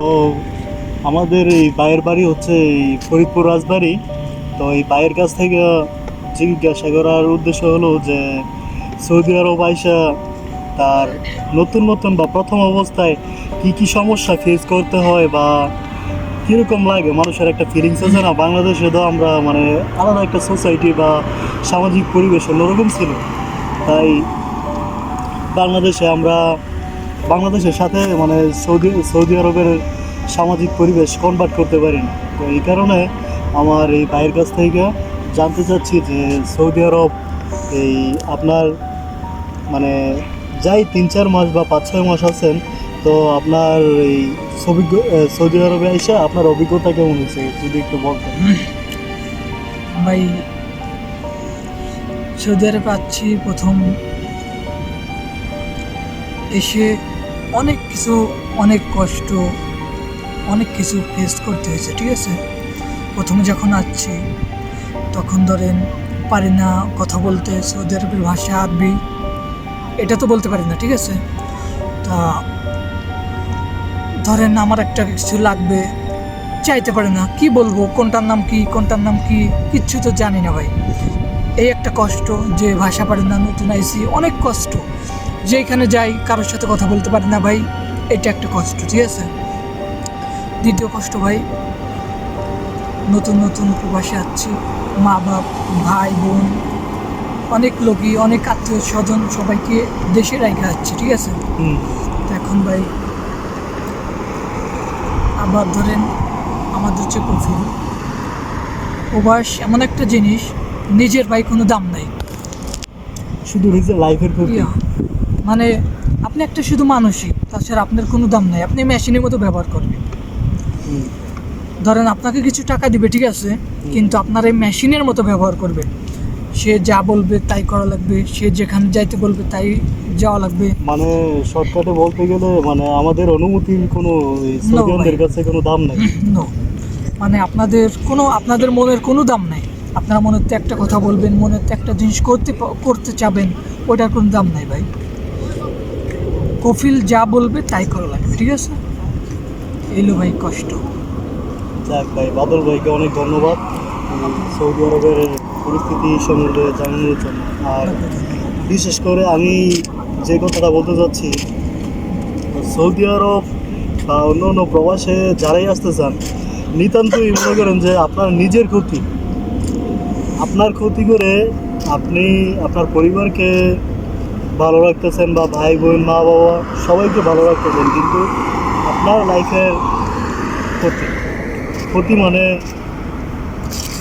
তো আমাদের এই ভাইয়ের বাড়ি হচ্ছে এই ফরিদপুর রাজবাড়ি। তো এই ভাইয়ের কাছ থেকে জিজ্ঞাসা করার উদ্দেশ্য হলো যে সৌদি আরব আইসা তার নতুন নতুন বা প্রথম অবস্থায় কি কি সমস্যা ফেস করতে হয় বা কীরকম লাগে? মানুষের একটা ফিলিংস আছে না? বাংলাদেশে তো আমরা মানে আলাদা একটা সোসাইটি বা সামাজিক পরিবেশ অন্যরকম ছিল। তাই বাংলাদেশে আমরা বাংলাদেশের সাথে মানে সৌদি সৌদি আরবের সামাজিক পরিবেশ কনভার্ট করতে পারি না। তো এই কারণে আমার এই ভাইয়ের কাছ থেকে জানতে চাচ্ছি যে সৌদি আরব এই আপনার মানে যাই তিন চার মাস বা পাঁচ ছয় মাস আছেন, তো আপনার এই সৌদি সৌদি আরবে এসে আপনার অভিজ্ঞতা কেমন হয়েছে? যদি একটু বলতেন। ভাই, সৌদি আরবে আছি প্রথম এসে অনেক কিছু, অনেক কষ্ট, অনেক কিছু ফেস করতে হয়েছে, ঠিক আছে? প্রথমে যখন আসছি, তখন ধরেন পারি না কথা বলতে, সৌদি আরবের ভাষা আরবি, এটা তো বলতে পারি না, ঠিক আছে? তা ধরেন আমার একটা কিছু লাগবে, চাইতে পারে না, কি বলব, কোনটার নাম কি, কোনটার নাম কি, কিচ্ছু তো জানি না ভাই। এই একটা কষ্ট যে ভাষা পারে না, নতুন আইসি, অনেক কষ্ট। যে এখানে যাই কারোর সাথে কথা বলতে পারি না ভাই। এটা একটা কষ্ট ঠিক আছে? দ্বিতীয় কষ্ট ভাই নতুন নতুন প্রবাসে আসছি। মা বাপ ভাই বোন অনেক লোকই অনেক আত্মীয় স্বজন সবাইকে দেশে রেখে যাচ্ছে ঠিক আছে? এখন ভাই আবার ধরেন আমাদের হচ্ছে কফিল প্রবাস এমন একটা জিনিস নিজের ভাই কোনো দাম নাই। শুধু নিজের লাইফের প্রতি? মানে আপনি একটা শুধু মানসিক তাছাড়া আপনার কোনো দাম নাই। আপনি মেশিনের মতো ব্যবহার করবেন। ধরেন আপনাকে কিছু টাকা দিবে ঠিক আছে? কিন্তু আপনার এই মেশিনের মতো ব্যবহার করবে। সে যা বলবে তাই করা লাগবে সে যেখানে যাইতে বলবে তাই যাওয়া লাগবে। মানে শর্টকাটে বলতে গেলে মানে আমাদের অনুমতির কোনো সৌদিয়ানদের কাছে কোনো দাম নাই। নো মানে আপনাদের কোনো আপনাদের মনের কোনো দাম নাই। আপনারা মনের তো একটা কথা বলবেন মনের তো একটা জিনিস করতে করতে চাবেন ওটার কোনো দাম নাই ভাই। কফিল যা বলবে তাই করা লাগবে, ঠিক আছে? এলো ভাই কষ্ট। যাক ভাই, বাদল ভাইকে অনেক ধন্যবাদ। সৌদি আরবের পরিস্থিতি সম্বন্ধে জানানোর জন্য। আর বিশেষ করে আমি যে কথাটা বলতে চাচ্ছি সৌদি আরব বা অন্য অন্য প্রবাসে যারাই আসতে চান, নিতান্তই মনে করেন যে আপনার নিজের ক্ষতি। আপনার ক্ষতি করে আপনি, আপনার পরিবারকে ভালো রাখতেছেন বা ভাই বোন মা বাবা সবাইকে ভালো রাখতেছেন কিন্তু আপনার লাইফের ক্ষতি। ক্ষতি মানে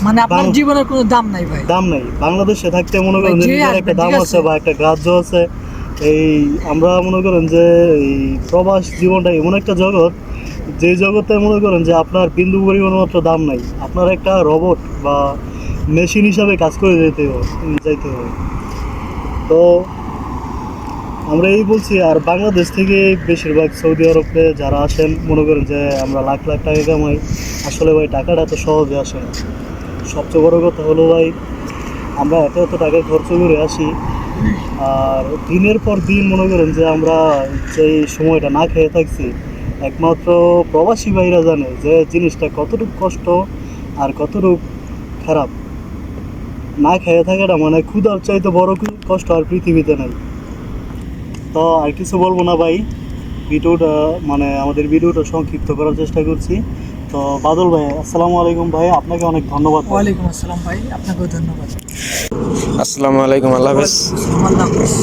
মানে আপনার জীবনের কোনো দাম নাই ভাই। দাম নাই। বাংলাদেশে থাকতে মনে করেন একটা দাম আছে। বা একটা গ্রাহ্য আছে এই আমরা মনে করেন যে এই প্রবাস জীবনটা এমন একটা জগৎ যে জগতে মনে করেন যে আপনার বিন্দু পরিমাণ মাত্র দাম নাই। আপনার একটা রবট বা মেশিন হিসাবে কাজ করে যেতে হবে যাইতে হবে তো আমরা এই বলছি, আর বাংলাদেশ থেকে বেশিরভাগ সৌদি আরবে যারা আসেন, মনে করেন যে আমরা লাখ লাখ টাকা কামাই, আসলে ভাই টাকাটা তো সহজে আসে না। সবচেয়ে বড় কথা হলো ভাই, আমরা এত এত টাকা খরচ করে আসি, আর দিনের পর দিন মনে করেন যে আমরা যেই সময়টা না খেয়ে থাকছি, একমাত্র প্রবাসী ভাইরা জানে যে জিনিসটা কতটুকু কষ্ট আর কতটুকু খারাপ। না খেয়ে থাকাটা মানে ক্ষুধার চাইতে বড় কষ্ট আর পৃথিবীতে নাই। তো আর কিছু বলব না ভাই। ভিডিওটা মানে আমাদের ভিডিওটা সংক্ষিপ্ত করার চেষ্টা করছি। তো বাদল ভাই আসসালামু আলাইকুম ভাই আপনাকে অনেক ধন্যবাদ। ওয়ালাইকুম আসসালাম ভাই আপনাকেও ধন্যবাদ। আসসালামু আলাইকুম আল্লাহ হাফেজ। আল্লাহ হাফেজ।